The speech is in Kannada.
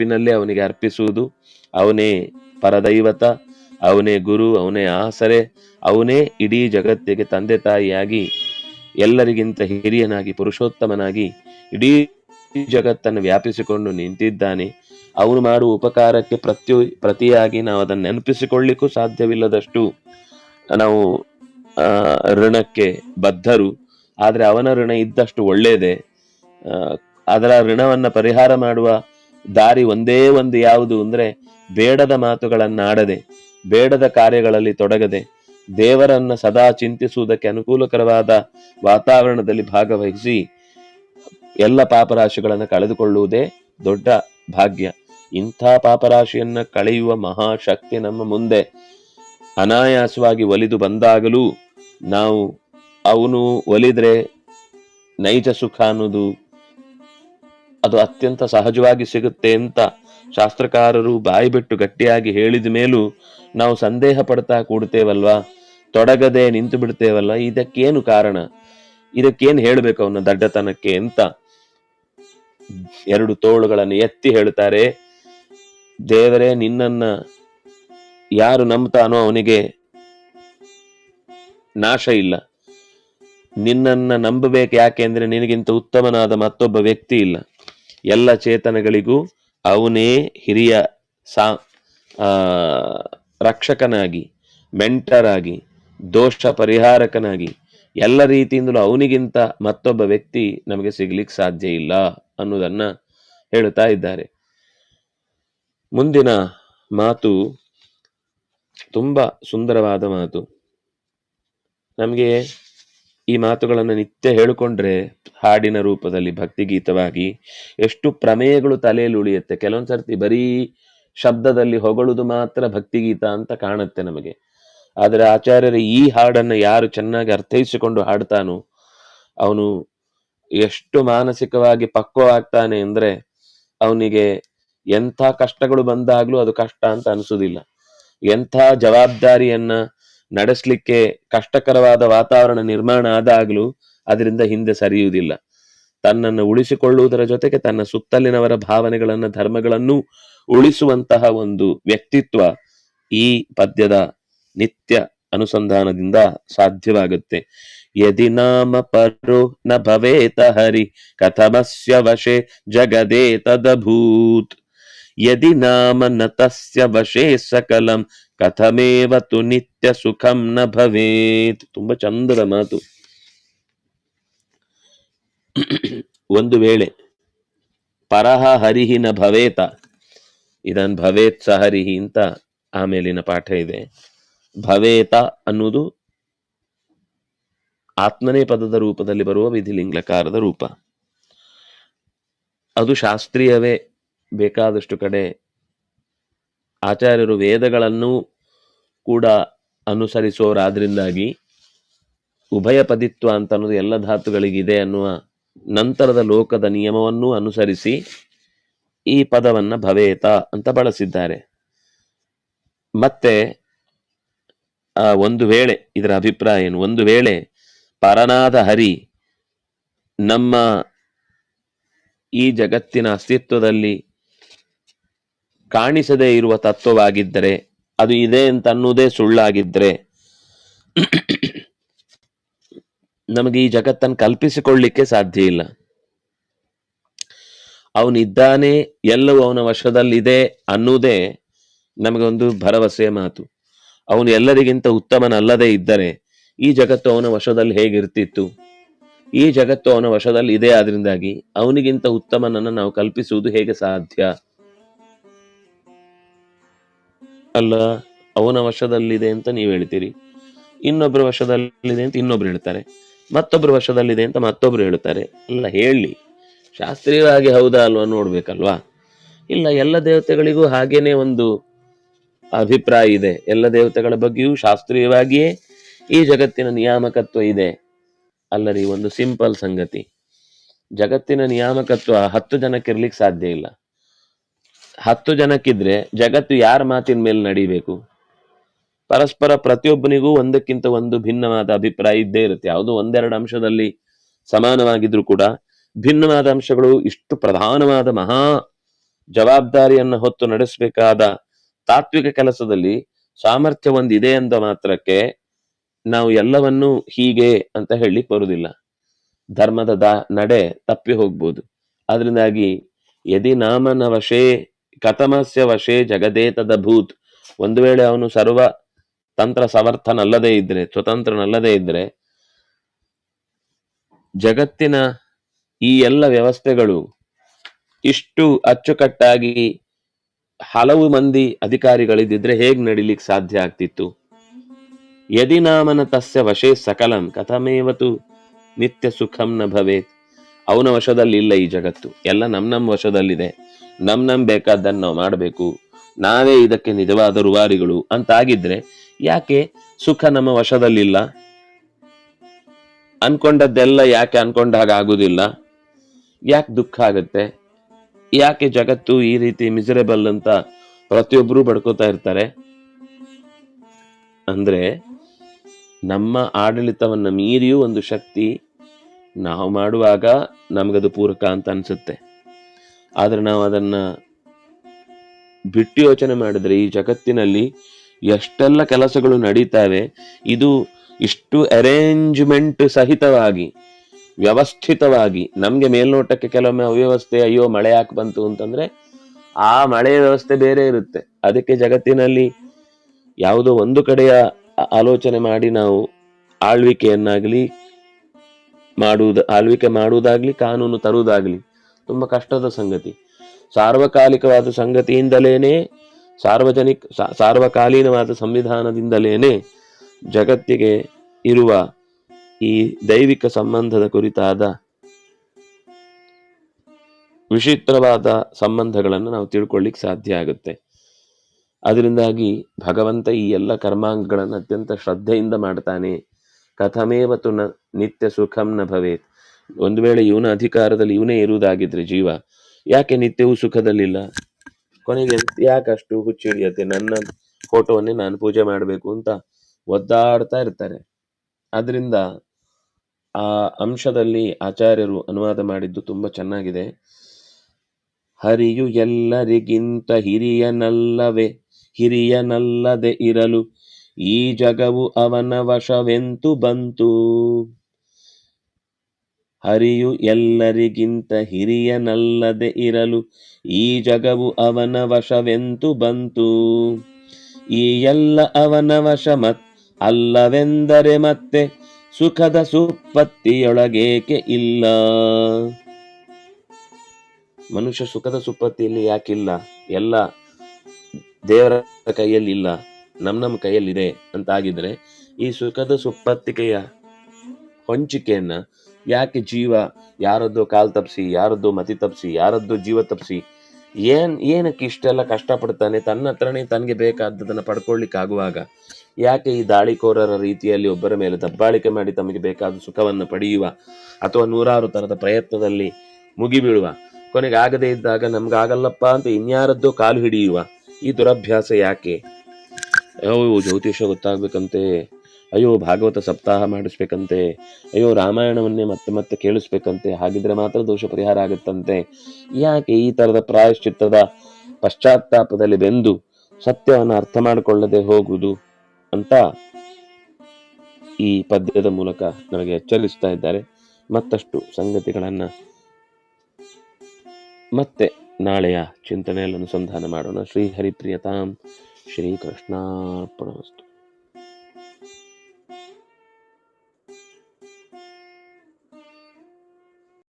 ನೆನಪಿನಲ್ಲಿ ಅವನಿಗೆ ಅರ್ಪಿಸುವುದು. ಅವನೇ ಪರದೈವತ, ಅವನೇ ಗುರು, ಅವನೇ ಆಸರೆ, ಅವನೇ ಇಡೀ ಜಗತ್ತಿಗೆ ತಂದೆ ತಾಯಿಯಾಗಿ, ಎಲ್ಲರಿಗಿಂತ ಹಿರಿಯನಾಗಿ, ಪುರುಷೋತ್ತಮನಾಗಿ ಇಡೀ ಜಗತ್ತನ್ನು ವ್ಯಾಪಿಸಿಕೊಂಡು ನಿಂತಿದ್ದಾನೆ. ಅವನು ಮಾಡುವ ಉಪಕಾರಕ್ಕೆ ಪ್ರತಿ ಪ್ರತಿಯಾಗಿ ನಾವು ಅದನ್ನು ನೆನಪಿಸಿಕೊಳ್ಳಿಕ್ಕೂ ಸಾಧ್ಯವಿಲ್ಲದಷ್ಟು ನಾವು ಋಣಕ್ಕೆ ಬದ್ಧರು. ಆದರೆ ಅವನ ಋಣ ಇದ್ದಷ್ಟು ಒಳ್ಳೆಯದೇ. ಅದರ ಋಣವನ್ನು ಪರಿಹಾರ ಮಾಡುವ ದಾರಿ ಒಂದೇ ಒಂದು ಯಾವುದು ಅಂದ್ರೆ ಬೇಡದ ಮಾತುಗಳನ್ನಾಡದೆ, ಬೇಡದ ಕಾರ್ಯಗಳಲ್ಲಿ ತೊಡಗದೆ, ದೇವರನ್ನ ಸದಾ ಚಿಂತಿಸುವುದಕ್ಕೆ ಅನುಕೂಲಕರವಾದ ವಾತಾವರಣದಲ್ಲಿ ಭಾಗವಹಿಸಿ ಎಲ್ಲ ಪಾಪರಾಶಿಗಳನ್ನು ಕಳೆದುಕೊಳ್ಳುವುದೇ ದೊಡ್ಡ ಭಾಗ್ಯ. ಇಂಥ ಪಾಪರಾಶಿಯನ್ನ ಕಳೆಯುವ ಮಹಾಶಕ್ತಿ ನಮ್ಮ ಮುಂದೆ ಅನಾಯಾಸವಾಗಿ ಒಲಿದು ಬಂದಾಗಲೂ ನಾವು ಅವನು ಒಲಿದ್ರೆ ನೈಜ ಸುಖ ಅನ್ನೋದು ಅದು ಅತ್ಯಂತ ಸಹಜವಾಗಿ ಸಿಗುತ್ತೆ ಅಂತ ಶಾಸ್ತ್ರಕಾರರು ಬಾಯಿ ಬಿಟ್ಟು ಗಟ್ಟಿಯಾಗಿ ಹೇಳಿದ ಮೇಲೂ ನಾವು ಸಂದೇಹ ಪಡ್ತಾ ಕೂಡ್ತೇವಲ್ವಾ? ತೊಡಗದೆ ನಿಂತು ಬಿಡ್ತೇವಲ್ಲ ಇದಕ್ಕೇನು ಕಾರಣ? ಇದಕ್ಕೇನು ಹೇಳ್ಬೇಕು ಅವನ ದಡ್ಡತನಕ್ಕೆ ಅಂತ ಎರಡು ತೋಳುಗಳನ್ನು ಎತ್ತಿ ಹೇಳ್ತಾರೆ. ದೇವರೇ, ನಿನ್ನನ್ನ ಯಾರು ನಂಬ್ತಾನೋ ಅವನಿಗೆ ನಾಶ ಇಲ್ಲ. ನಿನ್ನನ್ನ ನಂಬಬೇಕು ಯಾಕೆ ಅಂದ್ರೆ ನಿನಗಿಂತ ಉತ್ತಮನಾದ ಮತ್ತೊಬ್ಬ ವ್ಯಕ್ತಿ ಇಲ್ಲ. ಎಲ್ಲ ಚೇತನಗಳಿಗೂ ಅವನೇ ಹಿರಿಯ ಸಾ ರಕ್ಷಕನಾಗಿ ಮೆಂಟರ್ ಆಗಿ ದೋಷ ಪರಿಹಾರಕನಾಗಿ, ಎಲ್ಲ ರೀತಿಯಿಂದಲೂ ಅವನಿಗಿಂತ ಮತ್ತೊಬ್ಬ ವ್ಯಕ್ತಿ ನಮಗೆ ಸಿಗ್ಲಿಕ್ಕೆ ಸಾಧ್ಯ ಇಲ್ಲ ಅನ್ನೋದನ್ನ ಹೇಳುತ್ತಾ ಇದ್ದಾರೆ. ಮುಂದಿನ ಮಾತು ತುಂಬಾ ಸುಂದರವಾದ ಮಾತು. ನಮಗೆ ಈ ಮಾತುಗಳನ್ನು ನಿತ್ಯ ಹೇಳಿಕೊಂಡ್ರೆ ಹಾಡಿನ ರೂಪದಲ್ಲಿ ಭಕ್ತಿಗೀತವಾಗಿ ಎಷ್ಟು ಪ್ರಮೇಯಗಳು ತಲೆಯಲ್ಲಿ ಉಳಿಯುತ್ತೆ. ಕೆಲವೊಂದ್ ಸರ್ತಿ ಬರೀ ಶಬ್ದದಲ್ಲಿ ಹೊಗಳುದು ಮಾತ್ರ ಭಕ್ತಿಗೀತ ಅಂತ ಕಾಣುತ್ತೆ ನಮಗೆ. ಆದರೆ ಆಚಾರ್ಯರ ಈ ಹಾಡನ್ನ ಯಾರು ಚೆನ್ನಾಗಿ ಅರ್ಥೈಸಿಕೊಂಡು ಹಾಡ್ತಾನೋ ಅವನು ಎಷ್ಟು ಮಾನಸಿಕವಾಗಿ ಪಕ್ವವಾಗ್ತಾನೆ ಅಂದ್ರೆ ಅವನಿಗೆ ಎಂಥ ಕಷ್ಟಗಳು ಬಂದಾಗ್ಲೂ ಅದು ಕಷ್ಟ ಅಂತ ಅನಿಸೋದಿಲ್ಲ. ಎಂಥ ಜವಾಬ್ದಾರಿಯನ್ನ ನಡೆಸಲಿಕ್ಕೆ ಕಷ್ಟಕರವಾದ ವಾತಾವರಣ ನಿರ್ಮಾಣ ಆದಾಗಲೂ ಅದರಿಂದ ಹಿಂದೆ ಸರಿಯುವುದಿಲ್ಲ. ತನ್ನನ್ನು ಉಳಿಸಿಕೊಳ್ಳುವುದರ ಜೊತೆಗೆ ತನ್ನ ಸುತ್ತಲಿನವರ ಭಾವನೆಗಳನ್ನ, ಧರ್ಮಗಳನ್ನು ಉಳಿಸುವಂತಹ ಒಂದು ವ್ಯಕ್ತಿತ್ವ ಈ ಪದ್ಯದ ನಿತ್ಯ ಅನುಸಂಧಾನದಿಂದ ಸಾಧ್ಯವಾಗುತ್ತೆ. ಯದಿ ನಾಮ ಪರೋ ನ ಭವೇತ ಹರಿ ಕಥಮಸ್ಯ ವಶೆ ಜಗದೇ ತದಭೂತ್. ಯದಿ ನಾಮ न तस्य ವಶೇ ಸಕಲಂ ಕಥಮೇವ ತು ನಿತ್ಯ ಸುಖಂ ನ ಭವೇತ್ ತುಂಬಾ ಚಂದದ ಮಾತು. ಒಂದು ವೇಳೆ ಪರಹ ಹರಿಹಿ ನ ಭವೇತ, ಇದನ್ ಭವೇತ್ ಸ ಹರಿಹಿ ಅಂತ ಆಮೇಲಿನ ಪಾಠ ಇದೆ. ಭವೇತ ಅನ್ನುವುದು ಆತ್ಮನೇ ಪದದ ರೂಪದಲ್ಲಿ ಬರುವ ವಿಧಿಲಿಂಗ್ಲಕಾರದ ರೂಪ. ಅದು ಶಾಸ್ತ್ರೀಯವೇ ಬೇಕಾದಷ್ಟು ಕಡೆ ಆಚಾರ್ಯರು ವೇದಗಳನ್ನು ಕೂಡ ಅನುಸರಿಸೋರಾದ್ರಿಂದಾಗಿ ಉಭಯ ಪದಿತ್ವ ಅಂತ ಅನ್ನೋದು ಎಲ್ಲ ಧಾತುಗಳಿಗಿದೆ ಅನ್ನುವ ನಂತರದ ಲೋಕದ ನಿಯಮವನ್ನೂ ಅನುಸರಿಸಿ ಈ ಪದವನ್ನ ಭವೇತ ಅಂತ ಬಳಸಿದ್ದಾರೆ. ಮತ್ತೆ ಒಂದು ವೇಳೆ ಇದರ ಅಭಿಪ್ರಾಯ ಏನು? ಒಂದು ವೇಳೆ ಪರನಾದ ಹರಿ ನಮ್ಮ ಈ ಜಗತ್ತಿನ ಅಸ್ತಿತ್ವದಲ್ಲಿ ಕಾಣಿಸದೇ ಇರುವ ತತ್ವವಾಗಿದ್ದರೆ, ಅದು ಇದೆ ಅಂತ ಅನ್ನುವುದೇ ಸುಳ್ಳಾಗಿದ್ರೆ ನಮಗೆ ಈ ಜಗತ್ತನ್ನು ಕಲ್ಪಿಸಿಕೊಳ್ಳಿಕ್ಕೆ ಸಾಧ್ಯ ಇಲ್ಲ. ಅವನಿದ್ದಾನೆ, ಎಲ್ಲವೂ ಅವನ ವಶದಲ್ಲಿದೆ ಅನ್ನುವುದೇ ಒಂದು ಭರವಸೆಯ ಮಾತು. ಅವನು ಎಲ್ಲರಿಗಿಂತ ಉತ್ತಮನಲ್ಲದೆ ಇದ್ದರೆ, ಈ ಜಗತ್ತು ಅವನ ವಶದಲ್ಲಿ ಹೇಗಿರ್ತಿತ್ತು? ಈ ಜಗತ್ತು ಅವನ ವಶದಲ್ಲಿ ಇದೆ ಆದ್ರಿಂದಾಗಿ ಅವನಿಗಿಂತ ಉತ್ತಮನನ್ನು ನಾವು ಕಲ್ಪಿಸುವುದು ಹೇಗೆ ಸಾಧ್ಯ? ಅಲ್ಲ, ಅವನ ವಶದಲ್ಲಿದೆ ಅಂತ ನೀವು ಹೇಳ್ತೀರಿ. ಇನ್ನೊಬ್ಬರ ವಶದಲ್ಲಿದೆ ಅಂತ ಇನ್ನೊಬ್ರು ಹೇಳ್ತಾರೆ. ಮತ್ತೊಬ್ಬರ ವಶದಲ್ಲಿದೆ ಅಂತ ಮತ್ತೊಬ್ರು ಹೇಳ್ತಾರೆ. ಅಲ್ಲ, ಹೇಳಿ. ಶಾಸ್ತ್ರೀಯವಾಗಿ ಹೌದಾ ಅಲ್ವಾ ನೋಡ್ಬೇಕಲ್ವಾ? ಇಲ್ಲ, ಎಲ್ಲ ದೇವತೆಗಳಿಗೂ ಹಾಗೇನೆ ಒಂದು ಅಭಿಪ್ರಾಯ ಇದೆ. ಎಲ್ಲ ದೇವತೆಗಳ ಬಗ್ಗೆಯೂ ಶಾಸ್ತ್ರೀಯವಾಗಿಯೇ ಈ ಜಗತ್ತಿನ ನಿಯಾಮಕತ್ವ ಇದೆ. ಅಲ್ಲರಿ, ಒಂದು ಸಿಂಪಲ್ ಸಂಗತಿ. ಜಗತ್ತಿನ ನಿಯಾಮಕತ್ವ ಹತ್ತು ಜನಕ್ಕೆ ಇರ್ಲಿಕ್ಕೆ ಸಾಧ್ಯ ಇಲ್ಲ. ಹತ್ತು ಜನಕ್ಕಿದ್ರೆ ಜಗತ್ತು ಯಾರ ಮಾತಿನ ಮೇಲೆ ನಡಿಬೇಕು? ಪರಸ್ಪರ ಪ್ರತಿಯೊಬ್ಬನಿಗೂ ಒಂದಕ್ಕಿಂತ ಒಂದು ಭಿನ್ನವಾದ ಅಭಿಪ್ರಾಯ ಇದ್ದೇ ಇರುತ್ತೆ. ಯಾವುದೋ ಒಂದೆರಡು ಅಂಶದಲ್ಲಿ ಸಮಾನವಾಗಿದ್ರು ಕೂಡ ಭಿನ್ನವಾದ ಅಂಶಗಳು ಇಷ್ಟು ಪ್ರಧಾನವಾದ ಮಹಾ ಜವಾಬ್ದಾರಿಯನ್ನು ಹೊತ್ತು ನಡೆಸಬೇಕಾದ ತಾತ್ವಿಕ ಕೆಲಸದಲ್ಲಿ ಸಾಮರ್ಥ್ಯ ಒಂದಿದೆ ಅಂದ ಮಾತ್ರಕ್ಕೆ ನಾವು ಎಲ್ಲವನ್ನೂ ಹೀಗೆ ಅಂತ ಹೇಳಿ ಬರುವುದಿಲ್ಲ ಧರ್ಮದ ದಾ ನಡೆ ತಪ್ಪಿ ಹೋಗ್ಬೋದು. ಅದರಿಂದಾಗಿ ಯದಿ ನಾಮನ ವಶೇ ಕಥಮಸ್ಯ ವಶೇ ಜಗದೇತದ ಭೂತ್ ಒಂದು ವೇಳೆ ಅವನು ಸರ್ವ ತಂತ್ರ ಸಮರ್ಥನಲ್ಲದೇ ಇದ್ರೆ, ಸ್ವತಂತ್ರನಲ್ಲದೇ ಇದ್ರೆ, ಜಗತ್ತಿನ ಈ ಎಲ್ಲ ವ್ಯವಸ್ಥೆಗಳು ಇಷ್ಟು ಅಚ್ಚುಕಟ್ಟಾಗಿ ಹಲವು ಮಂದಿ ಅಧಿಕಾರಿಗಳಿದ್ದಿದ್ರೆ ಹೇಗ್ ನಡಿಲಿಕ್ಕೆ ಸಾಧ್ಯ ಆಗ್ತಿತ್ತು? ಯದಿ ನಾಮನ ತಸ್ಯ ವಶೇ ಸಕಲಂ, ಕಥಮೇವತು ನಿತ್ಯ ಸುಖಂ ನ ಭವೇತ್. ಅವನ ವಶದಲ್ಲಿ ಇಲ್ಲ ಈ ಜಗತ್ತು. ಎಲ್ಲ ನಮ್ಮ ನಮ್ ವಶದಲ್ಲಿದೆ. ನಮ್ ನಮ್ ಬೇಕಾದ್ದನ್ನು ನಾವು ಮಾಡಬೇಕು. ನಾವೇ ಇದಕ್ಕೆ ನಿಜವಾದ ರುವಾರಿಗಳು ಅಂತಾಗಿದ್ರೆ ಯಾಕೆ ಸುಖ ನಮ್ಮ ವಶದಲ್ಲಿಲ್ಲ? ಅನ್ಕೊಂಡದ್ದೆಲ್ಲ ಯಾಕೆ ಅನ್ಕೊಂಡ ಹಾಗೆ ಆಗುದಿಲ್ಲ? ಯಾಕೆ ದುಃಖ ಆಗುತ್ತೆ? ಯಾಕೆ ಜಗತ್ತು ಈ ರೀತಿ ಮಿಸರೇಬಲ್ ಅಂತ ಪ್ರತಿಯೊಬ್ಬರು ಬಡ್ಕೋತಾ ಇರ್ತಾರೆ? ಅಂದ್ರೆ ನಮ್ಮ ಆಡಳಿತವನ್ನು ಮೀರಿಯೂ ಒಂದು ಶಕ್ತಿ ನಾವು ಮಾಡುವಾಗ ನಮಗದು ಪೂರಕ ಅಂತ ಅನ್ಸುತ್ತೆ. ಆದ್ರೆ ನಾವು ಅದನ್ನ ಬಿಟ್ಟು ಯೋಚನೆ ಮಾಡಿದ್ರೆ ಈ ಜಗತ್ತಿನಲ್ಲಿ ಎಷ್ಟೆಲ್ಲ ಕೆಲಸಗಳು ನಡೀತಾವೆ, ಇದು ಇಷ್ಟು ಅರೇಂಜ್ಮೆಂಟ್ ಸಹಿತವಾಗಿ, ವ್ಯವಸ್ಥಿತವಾಗಿ, ನಮಗೆ ಮೇಲ್ನೋಟಕ್ಕೆ ಕೆಲವೊಮ್ಮೆ ಅವ್ಯವಸ್ಥೆ, ಅಯ್ಯೋ, ಮಳೆ ಯಾಕೆ ಬಂತು ಅಂತಂದ್ರೆ, ಆ ಮಳೆಯ ವ್ಯವಸ್ಥೆ ಬೇರೆ ಇರುತ್ತೆ. ಅದಕ್ಕೆ ಜಗತ್ತಿನಲ್ಲಿ ಯಾವುದೋ ಒಂದು ಕಡೆಯ ಆಲೋಚನೆ ಮಾಡಿ ನಾವು ಆಳ್ವಿಕೆಯನ್ನಾಗಲಿ ಮಾಡುವುದು, ಆಳ್ವಿಕೆ ಮಾಡುವುದಾಗ್ಲಿ, ಕಾನೂನು ತರುವುದಾಗ್ಲಿ ತುಂಬಾ ಕಷ್ಟದ ಸಂಗತಿ. ಸಾರ್ವಕಾಲಿಕವಾದ ಸಂಗತಿಯಿಂದಲೇನೆ, ಸಾರ್ವಜನಿಕ ಸಾರ್ವಕಾಲೀನವಾದ ಸಂವಿಧಾನದಿಂದಲೇನೆ ಜಗತ್ತಿಗೆ ಇರುವ ಈ ದೈವಿಕ ಸಂಬಂಧದ ಕುರಿತಾದ ವಿಚಿತ್ರವಾದ ಸಂಬಂಧಗಳನ್ನು ನಾವು ತಿಳ್ಕೊಳ್ಳಿಕ್ಕೆ ಸಾಧ್ಯ ಆಗುತ್ತೆ. ಅದರಿಂದಾಗಿ ಭಗವಂತ ಈ ಎಲ್ಲ ಕರ್ಮಾಂಗಗಳನ್ನು ಅತ್ಯಂತ ಶ್ರದ್ಧೆಯಿಂದ ಮಾಡ್ತಾನೆ. ಕಥಮೇವತು ನ ನಿತ್ಯ ಸುಖಂ ನ ಭವೇತ್. ಒಂದು ವೇಳೆ ಇವನ ಅಧಿಕಾರದಲ್ಲಿ ಇವನೇ ಇರುವುದಾಗಿದ್ರೆ ಜೀವ, ಯಾಕೆ ನಿತ್ಯವೂ ಸುಖದಲ್ಲಿಲ್ಲ? ಕೊನೆಗೆ ಯಾಕಷ್ಟು ಹುಚ್ಚಿಡಿಯತ್ತೆ ನನ್ನ ಫೋಟೋವನ್ನೇ ನಾನು ಪೂಜೆ ಮಾಡಬೇಕು ಅಂತ ಒದ್ದಾಡ್ತಾ ಇರ್ತಾರೆ. ಆದ್ರಿಂದ ಆ ಅಂಶದಲ್ಲಿ ಆಚಾರ್ಯರು ಅನುವಾದ ಮಾಡಿದ್ದು ತುಂಬಾ ಚೆನ್ನಾಗಿದೆ. ಹರಿಯು ಎಲ್ಲರಿಗಿಂತ ಹಿರಿಯನಲ್ಲವೇ? ಹಿರಿಯನಲ್ಲದೆ ಇರಲು ಈ ಜಗವು ಅವನ ವಶವೆಂತು ಬಂತು? ಹರಿಯು ಎಲ್ಲರಿಗಿಂತ ಹಿರಿಯನಲ್ಲದೆ ಇರಲು ಈ ಜಗವು ಅವನ ವಶವೆಂತು ಬಂತು. ಈ ಎಲ್ಲ ಅವನ ವಶ ಮತ್, ಅಲ್ಲವೆಂದರೆ ಮತ್ತೆ ಸುಖದ ಸುಪ್ಪತ್ತಿಯೊಳಗೇಕೆ ಇಲ್ಲ. ಮನುಷ್ಯ ಸುಖದ ಸುಪ್ಪತ್ತಿಯಲ್ಲಿ ಯಾಕಿಲ್ಲ? ಎಲ್ಲ ದೇವರ ಕೈಯಲ್ಲಿ ಇಲ್ಲ ನಮ್ಮ ನಮ್ಮ ಕೈಯಲ್ಲಿದೆ ಅಂತ ಆಗಿದ್ರೆ ಈ ಸುಖದ ಸುಪ್ಪತ್ತಿಕೆಯ ಹೊಂಚಿಕೆಯನ್ನ ಯಾಕೆ ಜೀವ ಯಾರದ್ದು ಕಾಲು ತಪ್ಸಿ, ಯಾರದ್ದು ಮತಿ ತಪ್ಸಿ, ಯಾರದ್ದು ಜೀವ ತಪ್ಸಿ? ಏನ್, ಏನಕ್ಕೆ ಇಷ್ಟೆಲ್ಲ ಕಷ್ಟಪಡ್ತಾನೆ? ತನ್ನ ಹತ್ರನೇ ತನಗೆ ಬೇಕಾದದನ್ನ ಪಡ್ಕೊಳ್ಳಿಕ್ಕಾಗುವಾಗ ಯಾಕೆ ಈ ದಾಳಿಕೋರರ ರೀತಿಯಲ್ಲಿ ಒಬ್ಬರ ಮೇಲೆ ದಬ್ಬಾಳಿಕೆ ಮಾಡಿ ತಮಗೆ ಬೇಕಾದ ಸುಖವನ್ನು ಪಡೆಯುವ ಅಥವಾ ನೂರಾರು ತರದ ಪ್ರಯತ್ನದಲ್ಲಿ ಮುಗಿಬೀಳುವ? ಕೊನೆಗೆ ಆಗದೇ ಇದ್ದಾಗ ನಮ್ಗಾಗಲ್ಲಪ್ಪ ಅಂತ ಇನ್ಯಾರದ್ದೋ ಕಾಲು ಹಿಡಿಯುವ? ಈ ದುರಭ್ಯಾಸ ಯಾಕೆ? ಯಾವ ಜ್ಯೋತಿಷ ಗೊತ್ತಾಗ್ಬೇಕಂತೆ. ಅಯ್ಯೋ, ಭಾಗವತ ಸಪ್ತಾಹ ಮಾಡಿಸ್ಬೇಕಂತೆ. ಅಯ್ಯೋ, ರಾಮಾಯಣವನ್ನೇ ಮತ್ತೆ ಮತ್ತೆ ಕೇಳಿಸ್ಬೇಕಂತೆ. ಹಾಗಿದ್ರೆ ಮಾತ್ರ ದೋಷ ಪರಿಹಾರ ಆಗುತ್ತಂತೆ. ಯಾಕೆ ಈ ತರದ ಪ್ರಾಯಶ್ಚಿತ್ತದ ಪಶ್ಚಾತ್ತಾಪದಲ್ಲಿ ಬೆಂದು ಸತ್ಯವನ್ನು ಅರ್ಥ ಮಾಡಿಕೊಳ್ಳದೆ ಹೋಗುವುದು ಅಂತ ಈ ಪದ್ಯದ ಮೂಲಕ ನಮಗೆ ಎಚ್ಚರಿಸ್ತಾ ಇದ್ದಾರೆ. ಮತ್ತಷ್ಟು ಸಂಗತಿಗಳನ್ನ ಮತ್ತೆ ನಾಳೆಯ ಚಿಂತನೆಯಲ್ಲಿ ಅನುಸಂಧಾನ ಮಾಡೋಣ. ಶ್ರೀ ಹರಿಪ್ರಿಯತಾಂ. ಶ್ರೀ ಕೃಷ್ಣಾರ್ಪಣಮಸ್ತು